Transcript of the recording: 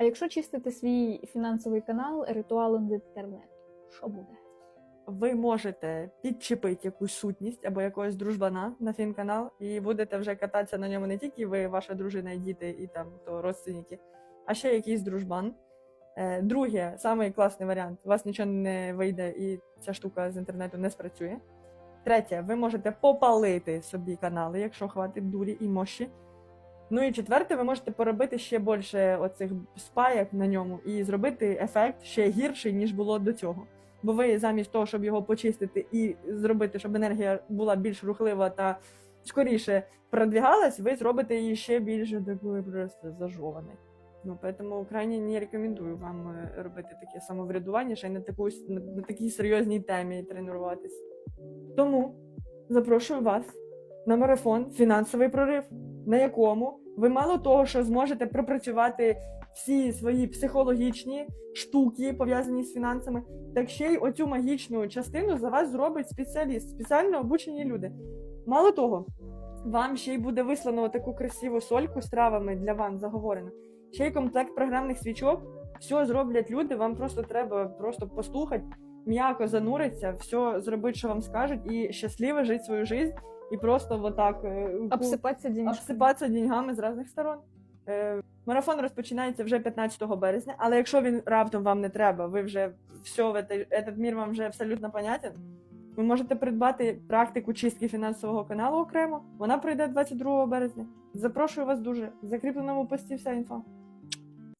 А якщо чистити свій фінансовий канал ритуалом з інтернету, що буде? ви можете підчепити якусь сутність або якогось дружбана на фінканал, і будете вже кататися на ньому не тільки ви, ваша дружина і діти, і там то родственники, а ще якийсь дружбан. Е, Друге, самий класний варіант: у вас нічого не вийде і ця штука з інтернету не спрацює. Третє, ви можете попалити собі канали, якщо хватить дурі і мощі. Ну і четверте, ви можете поробити ще більше оцих спаяк на ньому і зробити ефект ще гірший, ніж було до цього. Бо ви замість того, щоб його почистити і зробити, щоб енергія була більш рухлива та скоріше продвігалась, ви зробите її ще більш такою просто зажованою. Ну, поэтому крайне не рекомендую вам е, робити таке самоврядування, ще й на, таку, на, такій серйозній темі тренуватись. Тому запрошую вас на марафон Фінансовий прорив, на якому ви мало того, що зможете пропрацювати всі свої психологічні штуки, пов'язані з фінансами, так ще й оцю магічну частину за вас зробить спеціаліст, спеціально обучені люди. Мало того, вам ще й буде вислано таку красиву сольку з травами для вам заговорено. Ще й комплект програмних свічок. Все зроблять люди, вам просто треба просто послухати, м'яко зануритися, все зробити, що вам скажуть, і щасливо жити свою життя, і просто вот так е, Обсипатися денежками. обсипатися деньгами з різних сторон. Е, марафон розпочинається вже 15 березня, але якщо він раптом вам не треба, ви вже все, в этот мір вам вже абсолютно понятен. Ви можете придбати практику чистки фінансового каналу окремо. Вона пройде 22 березня. Запрошую вас дуже. В закріпленому пості вся інфа.